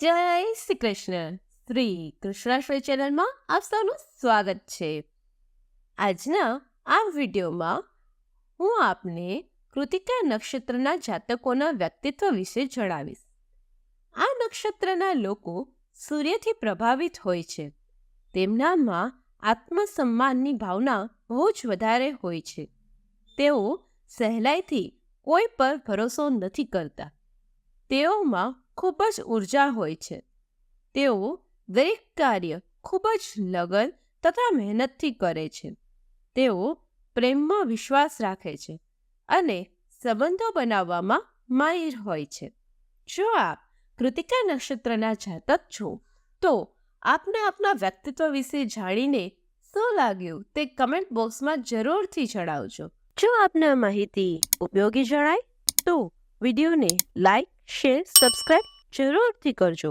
જય શ્રી કૃષ્ણ. શ્રી કૃષ્ણાશ્રય ચેનલમાં આપ સૌનું સ્વાગત છે. આજના આ વિડીયોમાં હું આપને કૃતિકા નક્ષત્રના જાતકોના વ્યક્તિત્વ વિશે જણાવીશ. આ નક્ષત્રના લોકો સૂર્યથી પ્રભાવિત હોય છે. તેમનામાં આત્મસન્માનની ભાવના બહુ જ વધારે હોય છે. તેઓ સહેલાઈથી કોઈ પર ભરોસો નથી કરતા. તેઓમાં ખૂબ જ ઊર્જા હોય છે. તેઓ દરેક કાર્ય ખૂબ જ લગન તથા મહેનતથી કરે છે. તેઓ પ્રેમમાં વિશ્વાસ રાખે છે અને સંબંધો બનાવવામાં માહિર હોય છે. જો આપ કૃતિકા નક્ષત્રના જાતક છો, તો આપને આપના વ્યક્તિત્વ વિશે જાણીને શું લાગ્યું તે કમેન્ટ બોક્સમાં જરૂરથી જણાવજો. જો આપને માહિતી ઉપયોગી જણાય, તો વિડીયોને લાઈક શેર સબસ્ક્રાઈબ જરૂરથી કરજો.